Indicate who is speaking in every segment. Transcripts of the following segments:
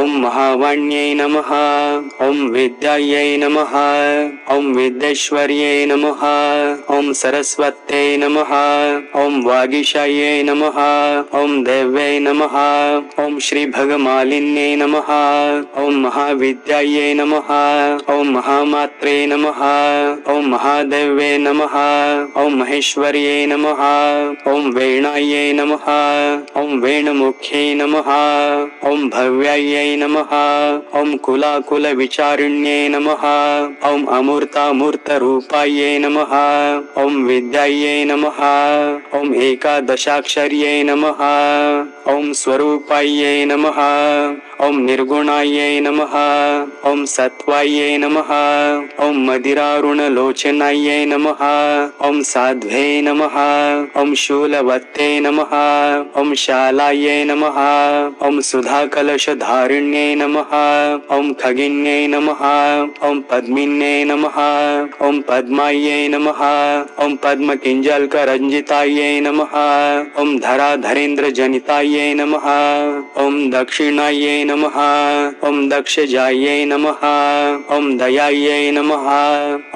Speaker 1: ॐ महावाण्यै नमः ॐ विद्यायै नमः ॐ विद्येश्वर्यै नमः ॐ सरस्वत्यै नमः ॐ वागीशायै नमः ॐ देव्यै नमः ॐ श्रीभगमालिन्यै नमः ॐ महाविद्यायै नमः ॐ महामात्रे नमः ॐ महादेव्ये नमः ॐ महेश्वर्यै नमः ॐ वेणायै नमः ॐ वेणुमुख्यै नमः ॐ भव्यायै नमः ॐ कुलाकुलविचारिण्यै नमः ॐ अमूर्तामूर्तरूपायै नमः ॐ विद्यायै नमः ॐ एकादशाक्षर्यै नमः ॐ स्वरूपायै नमः ॐ निर्गुणायै नमः ॐ सत्वायै नमः ॐ मदिरारुणलोचनायै नमः ॐ साध्वे नमः ॐ शूलवत्ते नमः ॐ शालायै नमः ॐ सुधाकलशधारिण्यै नमः ॐ खगिन्यै नमः ॐ पद्मिन्यै नमः ॐ पद्मायै नमः ॐ पद्मकिञ्जल्करञ्जितायै नमः ॐ धराधरेन्द्रजनितायै नमः ॐ दक्षिणायै नमः ॐ दक्षजायै नमः ॐ दयायै नमः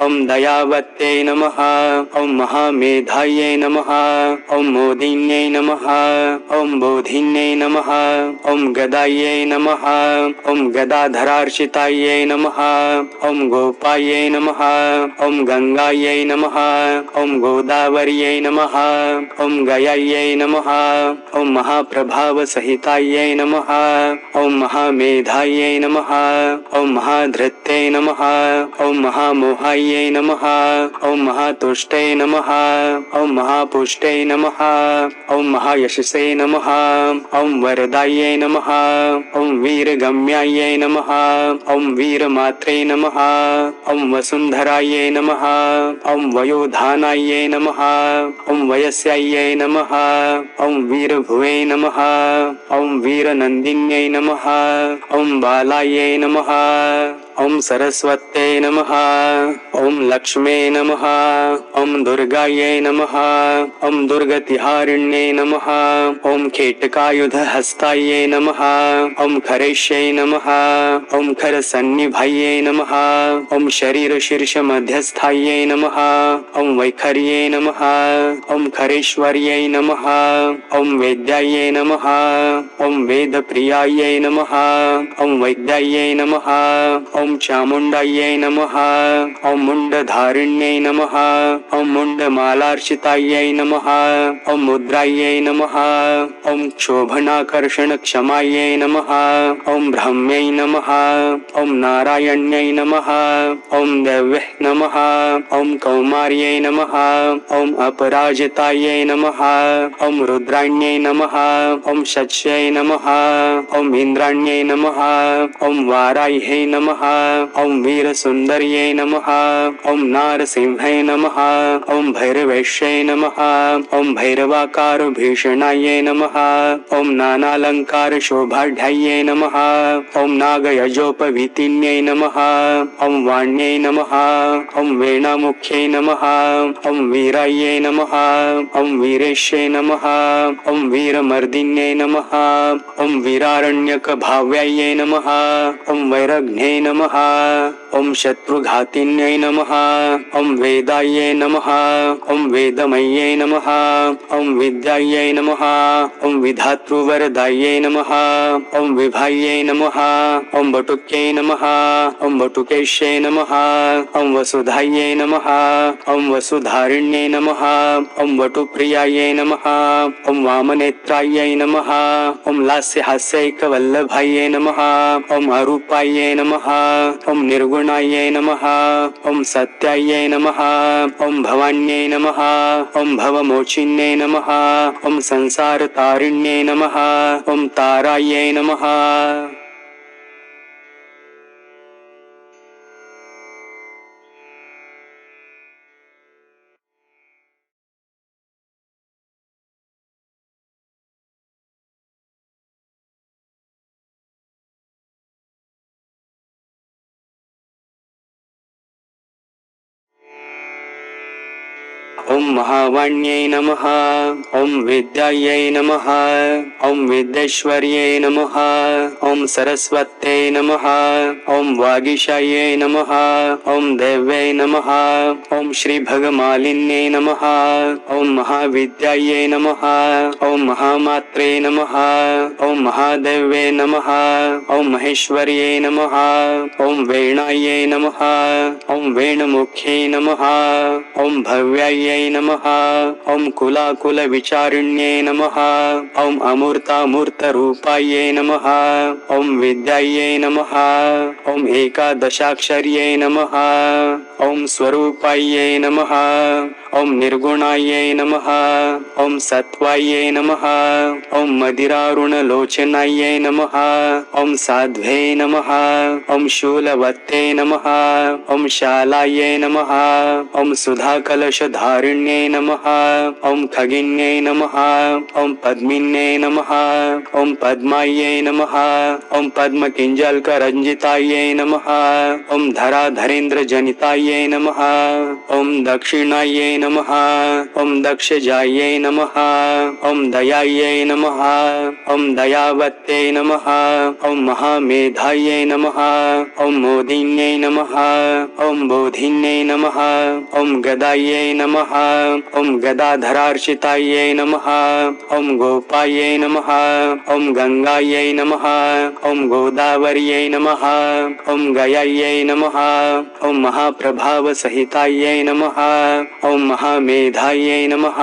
Speaker 1: ॐ दयावत्यै नमः ॐ महामेधायै नमः ॐ मोदिन्यै नमः ॐ बोधिन्यै नमः ॐ गदायै नमः ॐ गदाधरार्चितायै नमः ॐ गोपायै नमः ॐ गङ्गायै नमः ॐ गोदावर्यै नमः ॐ गयायै नमः ॐ महाप्रभावसहितायै नमः ॐ महामेधायै नमः ॐ महाधृत्यै नमः ॐ महामोहायै नमः ॐ महातुष्टै नमः ॐ महापुष्टै नमः ॐ महायशसे नमः ॐ वरदायै नमः ॐ वीरगम्यायै नमः ॐ वीरमात्रे नमः ॐ वसुन्धरायै नमः ॐ वयोधानायै नमः ॐ वयस्यायै नमः ॐ वीरभुवे नमः ॐ वीरनन्दिन्यै नमः। ॐ बालायै नमः ॐ सरस्वत्यै नमः ॐ लक्ष्मे नमः ॐ दुर्गायै नमः ॐ दुर्गतिहारिण्यै नमः ॐ खेटकायुधहस्तायै नमः ॐ खरेष्यै नमः ॐ खरसन्निभायै नमः ॐ शरीरशीर्षमध्यस्थायै नमः ॐ वैखर्यै नमः ॐ खरेश्वर्यै नमः ॐ वेद्यायै नमः ॐ वेदप्रियायै नमः ॐ वैद्यायै नमः ॐ चामुण्डायै नमः ॐ मुण्डधारिण्यै नमः ॐ मुण्डमालार्चितायै नमः ॐ मुद्रायै नमः ॐ क्षोभनाकर्षणक्षमायै नमः ॐ ब्रह्म्यै नमः ॐ नारायण्यै नमः ॐ देव्यै नमः ॐ कौमार्यै नमः ॐ अपराजितायै नमः ॐ रुद्राण्यै नमः ॐ शच्यै नमः ॐ इन्द्राण्यै नमः ॐ वाराह्यै नमः ॐ वीरसुन्दर्यै नमः ॐ नारसिंहै नमः ॐ भैरवेश्यै नमः ॐ भैरवाकारभीषणायै नमः ॐ नानालङ्कारशोभाढ्यायै नमः ॐ नमः ॐ वाण्यै नमः ॐ वेणामुख्यै नमः ॐ वीरायै नमः ॐ वीरेश्यै नमः ॐ वीरमर्दिन्यै नमः ॐ वीरारण्यकभाव्यायै नमः ॐ वैरग्न्यै नमः ॐ शत्रुघातिन्यै नमः ॐ वेदायै नमः ॐ वेदमय्यै नमः ॐ विद्यायै नमः ॐ विधातृवरदायै नमः ॐ विभायै नमः ॐ बटुक्यै नमः ॐ बटुकेश्यै नमः ॐ वसुधायै नमः ॐ वसुधारिण्यै नमः ॐ वटुप्रियायै नमः ॐ वामनेत्रायै नमः ॐ लास्यहास्यैकवल्लभायै नमः ॐ अरूपायै नमः ॐ निर्गुणायै नमः ॐ सत्यायै नमः ॐ भवान्यै नमः ॐ भवमोचिन्यै नमः ॐ संसारतारिण्यै नमः ॐ तारायै नमः। ॐ महावाण्यै नमः ॐ विद्यायै नमः ॐ विद्येश्वर्यै नमः ॐ सरस्वत्यै नमः ॐ वागीशायै नमः ॐ देव्यै नमः ॐ श्रीभगमालिन्यै नमः ॐ महाविद्यायै नमः ॐ महामात्रे नमः ॐ महादेव्ये नमः ॐ महेश्वर्यै नमः ॐ वेणायै नमः ॐ वेणुमुख्यै नमः ॐ भव्यायै नमः। ॐ कुलाकुलविचारिण्यै नमः। ॐ अमूर्तामूर्तरूपायै नमः। ॐ विद्यायै नमः। ॐ एकादशाक्षर्यै नमः। ॐ स्वरूपायै नमः। ॐ निर्गुणायै नमः ॐ सत्त्वायै नमः ॐ मदिरारुणलोचनायै नमः ॐ साध्वे नमः ॐ शूलवत्ते नमः ॐ शालायै नमः ॐ सुधाकलशधारिण्यै नमः ॐ खगिन्यै नमः ॐ पद्मिन्यै नमः ॐ पद्मायै नमः ॐ पद्मकिञ्जल्करञ्जितायै नमः ॐ धराधरेन्द्रजनितायै नमः ॐ दक्षिणायै नमः ॐ दक्षजायै नमः ॐ दयायै नमः ॐ दयावत्यै नमः ॐ महामेधायै नमः ॐ मोदिन्यै नमः ॐ बोधिन्यै नमः ॐ गदायै नमः ॐ गदाधरार्चितायै नमः ॐ गोपायै नमः ॐ गङ्गायै नमः ॐ गोदावर्यै नमः ॐ गयायै नमः ॐ महाप्रभावसहितायै नमः ॐ महामेधायै नमः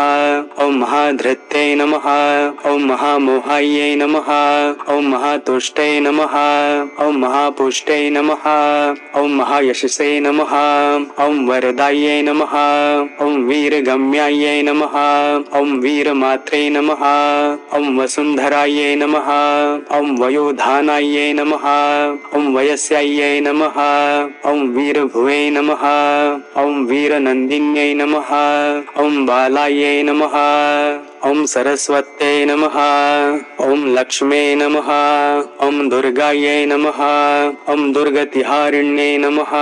Speaker 1: ॐ महाधृत्यै नमः ॐ महामोहायै नमः ॐ महातुष्टै नमः ॐ महापुष्टै नमः ॐ महायशसे नमः ॐ वरदायै नमः ॐ वीरगम्यायै नमः ॐ वीरमात्रे नमः ॐ वसुन्धरायै नमः ॐ वयोधानायै नमः ॐ वयस्यायै नमः ॐ वीरभुवे नमः ॐ वीरनन्दिन्यै नमः ॐ बालायै नमः। ॐ सरस्वत्यै नमः ॐ लक्ष्मे नमः ॐ दुर्गायै नमः ॐ दुर्गतिहारिण्यै नमः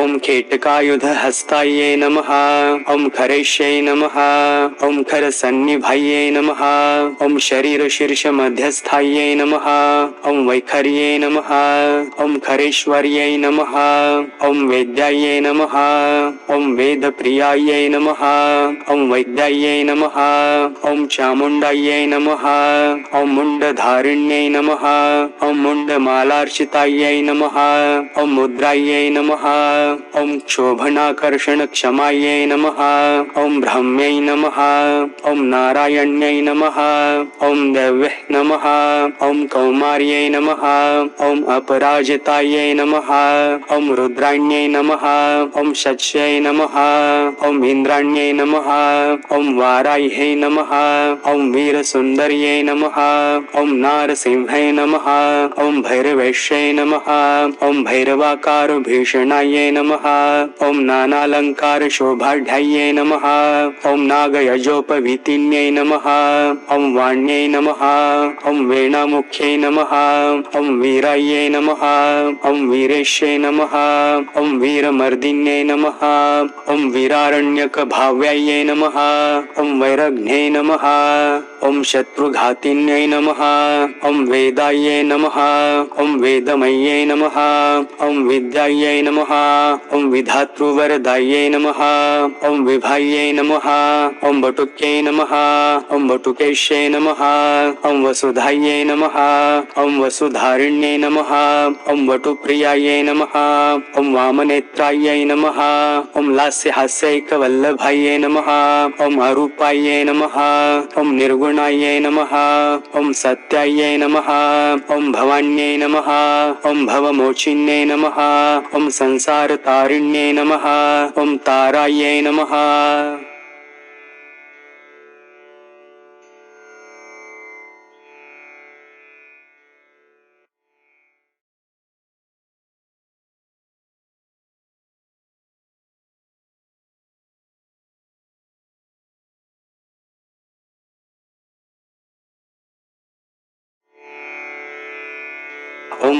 Speaker 1: ॐ खेटकायुधहस्तायै नमः ॐ खरेश्यै नमः ॐ खरसन्निभायै नमः ॐ शरीरशीर्षमध्यस्थायै नमः ॐ वैखर्यै नमः ॐ खरेश्वर्यै नमः ॐ वेद्यायै नमः ॐ वेदप्रियायै नमः ॐ वैद्यायै नमः ॐ चामुण्डायै नमः ॐ मुण्डधारिण्यै नमः ॐ मुण्डमालार्चितायै नमः ॐ मुद्रायै नमः ॐ क्षोभनाकर्षणक्षमायै नमः ॐ ब्रह्म्यै नमः ॐ नारायण्यै नमः ॐ देव्यै नमः ॐ कौमार्यै नमः ॐ अपराजितायै नमः ॐ रुद्राण्यै नमः ॐ शच्यै नमः ॐ इन्द्राण्यै नमः ॐ वाराह्यै नमः ॐ वीरसुन्दर्यै नमः ॐ नारसिंहै नमः ॐ भैरवेश्यै नमः ॐ भैरवाकारभीषणायै नमः ॐ नानालङ्कारशोभाढ्यायै नमः ॐ नागयजोपवीतिन्यै नमः ॐ वाण्यै नमः ॐ नमः ॐ वीरायै नमः ॐ वीरेश्यै नमः ॐ वीरमर्दिन्यै नमः ॐ वीरारण्यकभाव्यायै नमः ॐ वैरग्न्यै नमः नमः ॐ शत्रुघातिन्यै नमः ॐ वेदायै नमः ॐ वेदमय्यै नमः ॐ विद्यायै नमः ॐ विधातृवरदायै नमः ॐ विभायै नमः ॐ बटुक्यै नमः ॐ बटुकेश्यै नमः वसुधायै नमः ॐ वसुधारिण्यै नमः ॐ वटुप्रियायै नमः ॐ वामनेत्रायै नमः ॐ लास्यहास्यैकवल्लभायै नमः ॐ अरूपायै नमः ॐ निर्गुणायै नमः। ॐ सत्यायै नमः। ॐ भवान्यै नमः। ॐ भवमोचिन्यै नमः। ॐ संसारतारिण्यै नमः। ॐ तारायै नमः।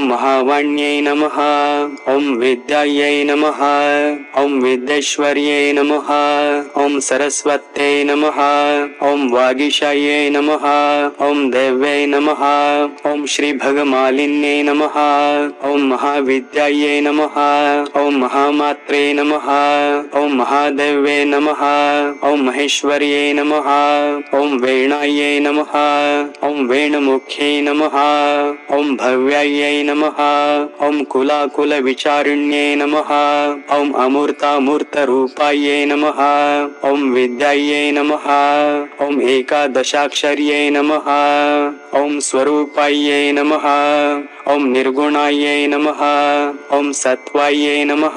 Speaker 1: महावाण्यै नमः ॐ विद्यायै नमः ॐ विद्येश्वर्यै नमः ॐ सरस्वत्यै नमः ॐ वागीशायै नमः ॐ देव्यै नमः ॐ श्रीभगमालिन्यै नमः ॐ महाविद्यायै नमः ॐ महामात्रे नमः ॐ महादेव्ये नमः ॐ महेश्वर्यै नमः ॐ वेणायै नमः ॐ वेणमुख्यै नमः ॐ भव्यायै नमः ॐ कुलाकुलविचारिण्यै नमः। ॐ अमूर्तामूर्तरूपायै नमः। ॐ विद्यायै नमः। ॐ एकादशाक्षर्यै नमः। ॐ स्वरूपायै नमः। ॐ निर्गुणायै नमः ॐ सत्वायै नमः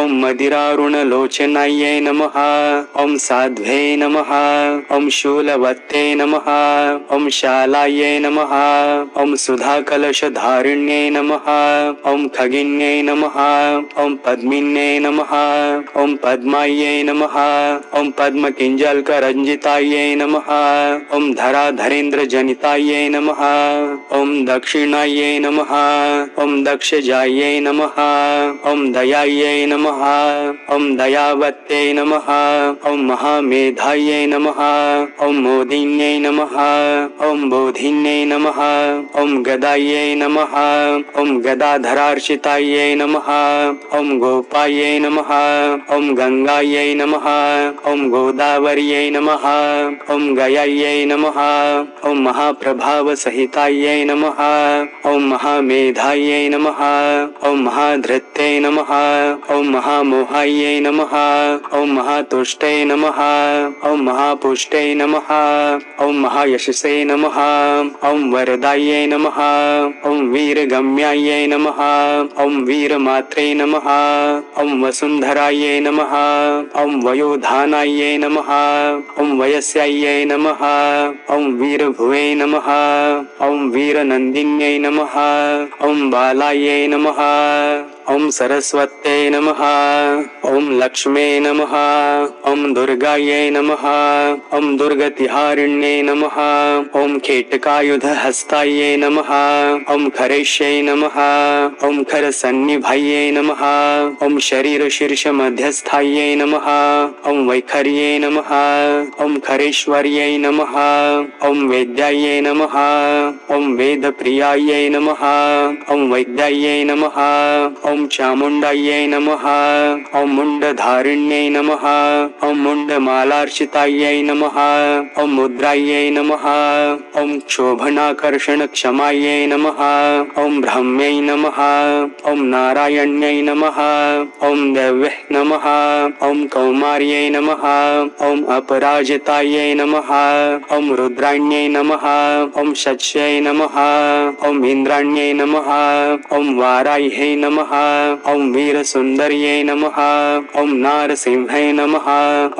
Speaker 1: ॐ मदिरारुणलोचनायै नमः ॐ साध्वे नमः ॐ शूलवत्ते नमः ॐ शालायै नमः ॐ सुधाकलशधारिण्यै नमः ॐ खगिन्यै नमः ॐ पद्मिन्यै नमः ॐ पद्मायै नमः ॐ पद्मकिञ्जल्करञ्जितायै नमः ॐ धराधरेन्द्रजनितायै नमः ॐ दक्षिणायै नमः ॐ दक्षजायै नमः ॐ दयायै नमः ॐ दयावत्यै नमः ॐ महामेधायै नमः ॐ मोदिन्यै नमः ॐ बोधिन्यै नमः ॐ गदायै नमः ॐ गदाधरार्चितायै नमः ॐ गोपायै नमः ॐ गङ्गायै नमः ॐ गोदावर्यै नमः ॐ गयायै नमः ॐ महाप्रभावसहितायै नमः ॐ महामेधायै नमः ॐ महाधृत्यै नमः ॐ महामोहायै नमः ॐ महातुष्टै नमः ॐ महापुष्टै नमः ॐ महायशसे नमः ॐ वरदायै नमः ॐ वीरगम्यायै नमः ॐ वीरमात्रे नमः ॐ वसुन्धरायै नमः ॐ वयोधानायै नमः ॐ वयस्यायै नमः ॐ वीरभुवे नमः ॐ वीरनन्दिन्यै नमः ॐ बालायै नमः ॐ सरस्वत्यै नमः ॐ लक्ष्मे नमः ॐ दुर्गायै नमः ॐ दुर्गतिहारिण्यै नमः ॐ खेटकायुधहस्तायै नमः ॐ खरेश्यै नमः ॐ खरसन्निभायै नमः ॐ शरीरशीर्षमध्यस्थायै नमः ॐ वैखर्यै नमः ॐ खरेश्वर्यै नमः ॐ वेद्यायै नमः ॐ वेदप्रियायै नमः ॐ वैद्यायै नमः ॐ चामुण्डायै नमः ॐ मुण्डधारिण्यै नमः ॐ मुण्डमालार्चितायै नमः ॐ मुद्रायै नमः ॐ क्षोभनाकर्षणक्षमायै नमः ॐ ब्रह्म्यै नमः ॐ नारायण्यै नमः ॐ देव्यै नमः ॐ कौमार्यै नमः ॐ अपराजितायै नमः ॐ रुद्राण्यै नमः ॐ शच्यै नमः ॐ इन्द्राण्यै नमः ॐ वाराह्यै नमः ॐ वीरसुन्दर्यै नमः ॐ नारसिंहै नमः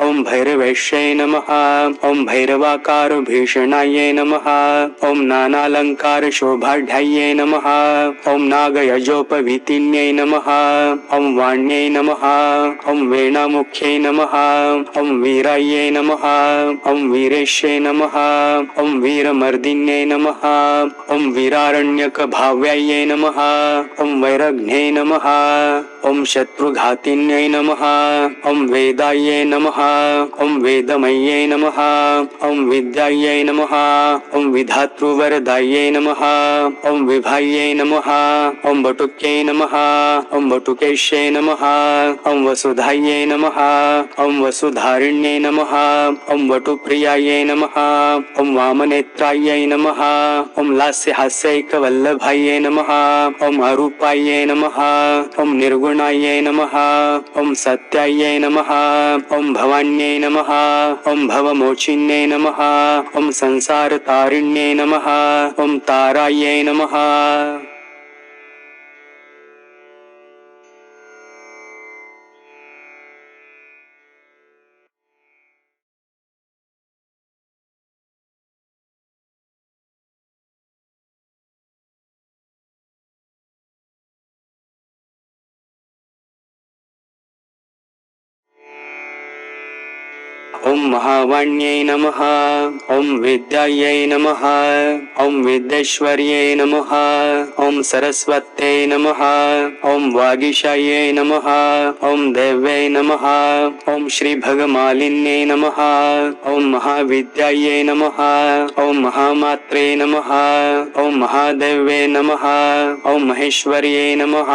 Speaker 1: ॐ भैरवेश्यै नमः ॐ भैरवाकारभीषणायै नमः ॐ नानालङ्कारशोभाढ्यायै नमः ॐ नागयजोपवीतिन्यै नमः ॐ वाण्यै नमः ॐ वेणामुख्यै नमः ॐ वीरायै नमः ॐ वीरेश्यै नमः ॐ वीरमर्दिन्यै नमः ॐ वीरारण्यकभाव्यायै नमः ॐ वैरग्न्यै नमः நமகா ॐ शत्रुघातिन्यै नमः ॐ वेदायै नमः ॐ वेदमय्यै नमः ॐ विद्यायै नमः ॐ विधातृवरदायै नमः ॐ विभायै नमः ॐ बटुक्यै नमः ॐ बटुकेश्यै नमः ॐ वसुधायै नमः ॐ वसुधारिण्यै नमः ॐ वटुप्रियायै नमः ॐ वामनेत्रायै नमः ॐ लास्यहास्यैकवल्लभायै नमः ॐ अरूपायै नमः ॐ निर्गुणायै नमः। ॐ नम नमः। ॐ भवान्यै नमः। ॐ भवमोचिन्यै नमः। ॐ संसारतारिण्यै नमः। ॐ ताराय नमः। ॐ महावाण्यै नमः ॐ विद्यायै नमः ॐ विद्येश्वर्यै नमः ॐ सरस्वत्यै नमः ॐ वागीशायै नमः ॐ देव्यै नमः ॐ श्रीभगमालिन्यै नमः ॐ महाविद्यायै नमः ॐ महामात्रे नमः ॐ महादेव्यै नमः ॐ महेश्वर्यै नमः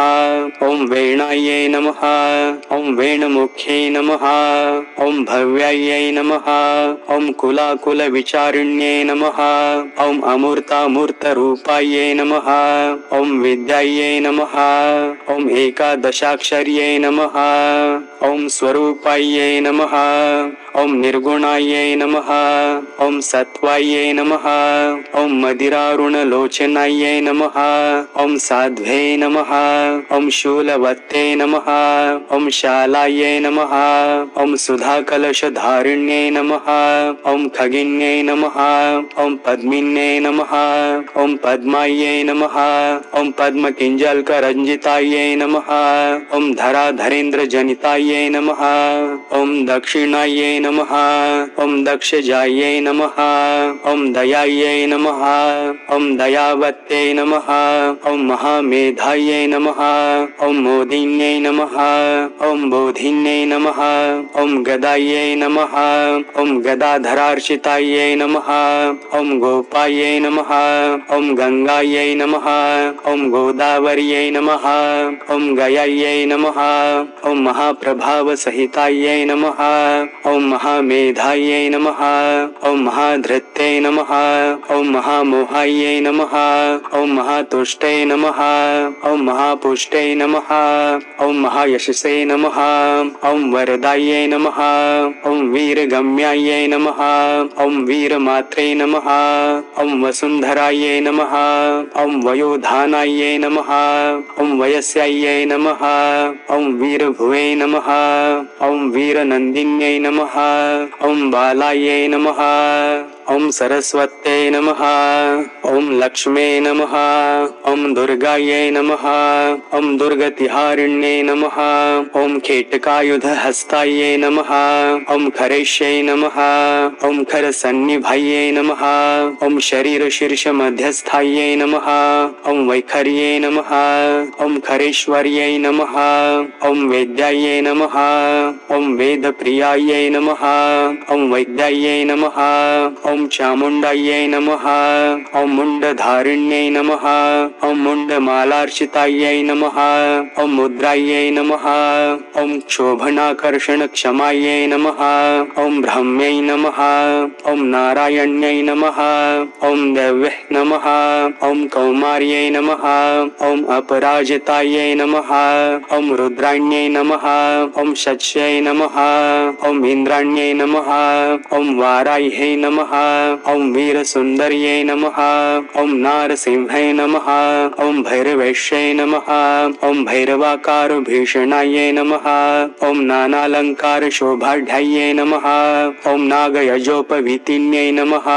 Speaker 1: ॐ वेणायै नमः ॐ वेणमुख्यै नमः ॐ भव्यायै नमः। ॐ कुलाकुलविचारिण्यै नमः। ॐ अमूर्तामूर्तरूपायै नमः। ॐ विद्यायै नमः। ॐ एकादशाक्षर्यै नमः। ॐ स्वरूपायै नमः ॐ निर्गुणायै नमः ॐ सत्त्वायै नमः ॐ मदिरारुणलोचनायै नमः ॐ साध्वे नमः ॐ शूलवत्ते नमः ॐ शालायै नमः ॐ सुधाकलशधारिण्यै नमः ॐ खगिन्यै नमः ॐ पद्मिन्यै नमः ॐ पद्मायै नमः ॐ पद्मकिञ्जल्करञ्जितायै नमः ॐ धराधरेन्द्रजनितायै नमः ॐ दक्षिणायै नमः ॐ दक्षजायै नमः ॐ दयायै नमः ॐ दयावत्यै नमः ॐ महामेधायै नमः ॐ मोदिन्यै नमः ॐ बोधिन्यै नमः ॐ गदायै नमः ॐ गदाधरार्चितायै नमः ॐ गोपायै नमः ॐ गङ्गायै नमः ॐ गोदावर्यै नमः ॐ गयायै नमः ॐ महाप्रभावसहितायै नमः ॐ महामेधायै नमः ॐ महाधृत्यै नमः ॐ महामोहायै नमः ॐ महातुष्टै नमः ॐ महापुष्टै नमः ॐ महायशसे नमः ॐ वरदायै नमः ॐ वीरगम्यायै नमः ॐ वीरमात्रे नमः ॐ वसुन्धरायै नमः ॐ वयोधानायै नमः ॐ वयस्यायै नमः ॐ वीरभुवे नमः ॐ वीरनन्दिन्यै नमः। ॐ बालायै नमः ॐ सरस्वत्यै नमः ॐ लक्ष्मे नमः ॐ दुर्गायै नमः ॐ दुर्गतिहारिण्यै नमः ॐ खेटकायुधहस्तायै नमः ॐ खरेश्यै नमः ॐ खरसन्निभायै नमः ॐ शरीरशीर्षमध्यस्थायै नमः ॐ वैखर्यै नमः ॐ खरेश्वर्यै नमः ॐ वेद्यायै नमः ॐ वेदप्रियायै नमः ॐ वैद्यायै नमः ॐ चामुण्डायै नमः ॐ मुण्डधारिण्यै नमः ॐ मुण्डमालार्चितायै नमः ॐ मुद्रायै नमः ॐ क्षोभनाकर्षणक्षमायै नमः ॐ ब्रह्म्यै नमः ॐ नारायण्यै नमः ॐ देव्यै नमः ॐ कौमार्यै नमः ॐ अपराजितायै नमः ॐ रुद्राण्यै नमः ॐ शच्यै नमः ॐ इन्द्राण्यै नमः ॐ वाराह्यै नमः ॐ वीरसुन्दर्यै नमः ॐ नारसिंहै नमः ॐ भैरवेश्यै नमः ॐ भैरवाकारभीषणायै नमः ॐ नानालङ्कारशोभाढ्यायै नमः ॐ नमः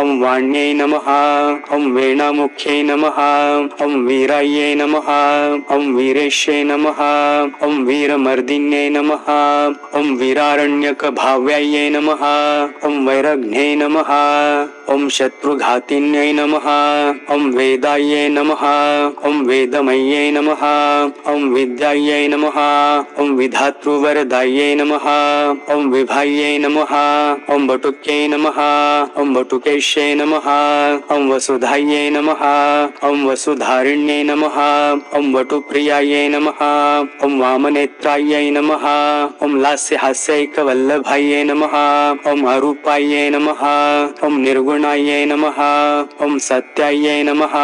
Speaker 1: ॐ वाण्यै नमः ॐ वेणामुख्यै नमः ॐ वीरायै नमः ॐ वीरेश्यै नमः ॐ वीरमर्दिन्यै नमः ॐ वीरारण्यकभाव्यायै नमः ॐ वैरग्न्यै नमः ॐ शत्रुघातिन्यै नमः ॐ वेदायै नमः ॐ वेदमय्यै नमः ॐ विद्यायै नमः ॐ विधातृवरदायै नमः ॐ विभायै नमः ॐ बटुक्यै नमः ॐ बटुकेश्यै नमः ॐ वसुधायै नमः ॐ वसुधारिण्यै नमः ॐ वटुप्रियायै नमः ॐ वामनेत्रायै नमः ॐ लास्यहास्यैकवल्लभायै नमः ॐ अरूपायै नमः ॐ निर्गुणायै नमः ॐ सत्यायै नमः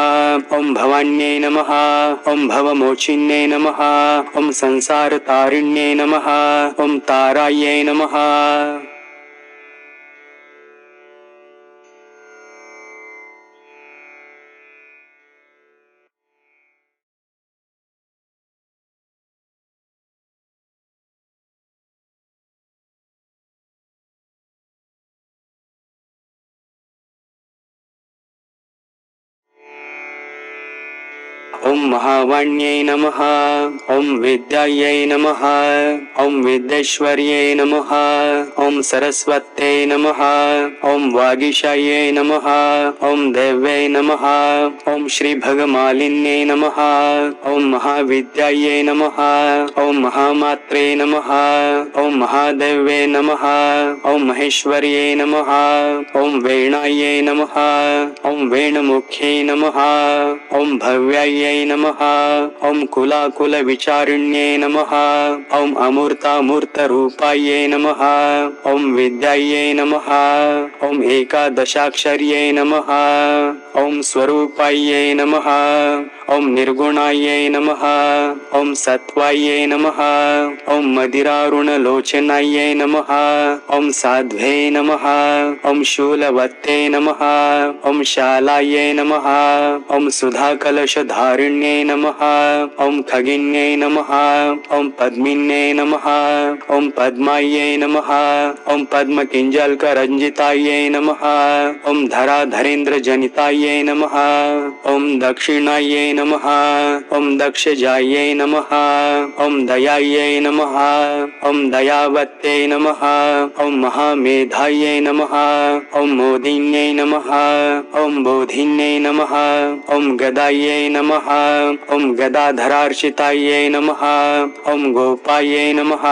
Speaker 1: ॐ भवान्यै नमः ॐ भवमोचिन्यै नमः ॐ संसारतारिण्यै नमः ॐ तारायै नमः। ॐ महावाण्यै नमः ॐ विद्यायै नमः ॐ विद्येश्वर्यै नमः ॐ सरस्वत्यै नमः ॐ वागीशायै नमः ॐ देव्यै नमः ॐ श्रीभगमालिन्यै नमः ॐ महाविद्यायै नमः ॐ महामात्रे नमः ॐ महादेव्ये नमः ॐ महेश्वर्यै नमः ॐ वेणायै नमः ॐ वेणमुख्यै नमः ॐ भव्यायै नमः। ॐ कुलाकुलविचारिण्यै नमः। ॐ अमूर्तामूर्तरूपायै नमः। ॐ विद्यायै नमः। ॐ एकादशाक्षर्यै नमः। ॐ स्वरूपायै नमः ॐ निर्गुणायै नमः ॐ सत्त्वायै नमः ॐ मदिरारुणलोचनायै नमः ॐ साध्वे नमः ॐ शूलवत्ते नमः ॐ शालायै नमः ॐ सुधाकलशधारिण्यै नमः ॐ खगिन्यै नमः ॐ पद्मिन्यै नमः ॐ पद्मायै नमः ॐ पद्मकिञ्जल्करञ्जितायै नमः ॐ धराधरेन्द्रजनितायै नमः ॐ दक्षिणायै नमः ॐ दक्षजायै नमः ॐ दयायै नमः ॐ दयावत्यै नमः ॐ महामेधायै नमः ॐ मोदिन्यै नमः ॐ बोधिन्यै नमः ॐ गदायै नमः ॐ गदाधरार्चितायै नमः ॐ गोपायै नमः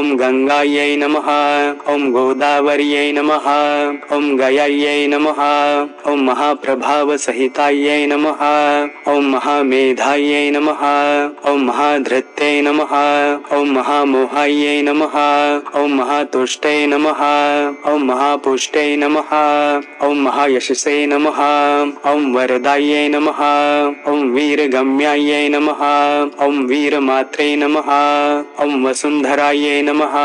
Speaker 1: ॐ गङ्गायै नमः ॐ गोदावर्यै नमः ॐ गयायै नमः ॐ महाप्रभावसहितायै नमः ॐ महामेधायै नमः ॐ महाधृत्यै नमः ॐ महामोहायै नमः ॐ महातुष्टै नमः ॐ महापुष्टै नमः ॐ महायशसे नमः ॐ वरदायै नमः ॐ वीरगम्यायै नमः ॐ वीरमात्रे नमः ॐ वसुन्धरायै नमः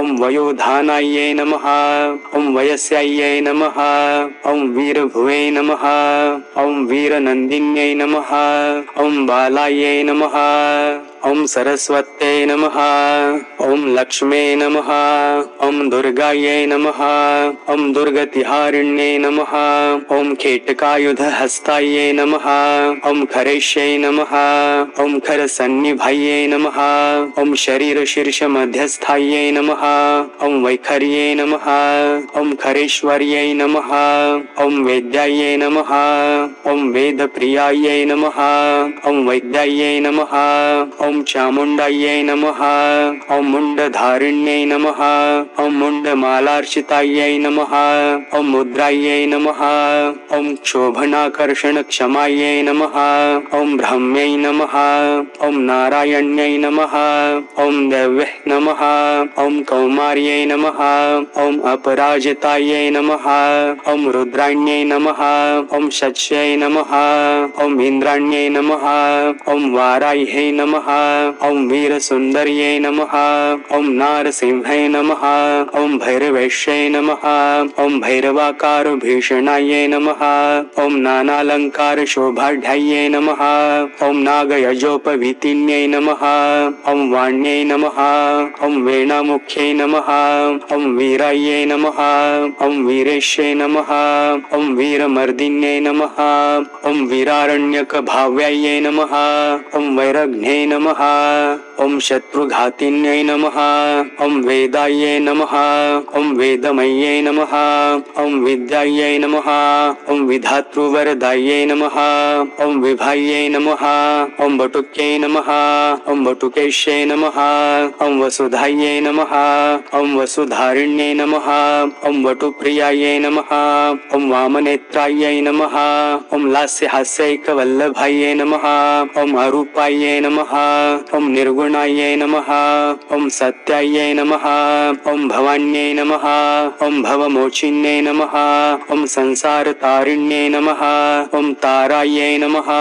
Speaker 1: ॐ वयोधानायै नमः ॐ वयस्यायै नमः ॐ वीरभुवे नमः ॐ वीरनन्दिन्यै नमः। ॐ बालायै नमः ॐ सरस्वत्यै नमः ॐ लक्ष्मे नमः ॐ दुर्गायै नमः ॐ दुर्गतिहारिण्यै नमः ॐ खेटकायुधहस्तायै नमः ॐ खरेश्यै नमः ॐ खरसन्निभायै नमः ॐ नमः ॐ वैखर्यै नमः ॐ खरेश्वर्यै नमः ॐ वेद्यायै नमः ॐ वेदप्रियायै नमः ॐ वैद्यायै नमः ॐ चामुण्डायै नमः ॐ मुण्डधारिण्यै नमः ॐ मुण्डमालार्चितायै नमः ॐ मुद्रायै नमः ॐ क्षोभनाकर्षणक्षमायै नमः ॐ ब्रह्म्यै नमः ॐ नारायण्यै नमः ॐ देव्यै नमः ॐ कौमार्यै नमः ॐ अपराजितायै नमः ॐ रुद्राण्यै नमः ॐ शच्यै नमः ॐ इन्द्राण्यै नमः ॐ वाराह्यै नमः ॐ वीरसुन्दर्यै नमः ॐ नारसिंहै नमः ॐ भैरवेश्यै नमः ॐ भैरवाकारभीषणायै नमः ॐ नानालङ्कारशोभाढ्यायै नमः ॐ नागयजोपवीतिन्यै नमः ॐ वाण्यै नमः ॐ वेणामुख्यै नमः ॐ वीरायै नमः ॐ वीरेश्यै नमः ॐ वीरमर्दिन्यै नमः ॐ वीरारण्यकभाव्यायै नमः ॐ वैरघ्न्यै नमः ॐ शत्रुघातिन्यै नमः ॐ वेदायै नमः ॐ वेदमय्यै नमः ॐ विद्यायै नमः ॐ विधातृवरदायै नमः ॐ विभायै नमः ॐ बटुक्यै नमः ॐ बटुकेश्यै नमः ॐ वसुधायै नमः ॐ वसुधारिण्यै नमः ॐ वटुप्रियायै नमः ॐ वामनेत्रायै नमः ॐ लास्यहास्यैकवल्लभायै नमः ॐ अरूपायै नमः ॐ निर्गुणायै नमः ओं सत्यायै नमः ओं भवान्यै नमः ओं भवमोचिन्यै नमः संसार संसारतारिण्यै नमः ओं तारायै नमः।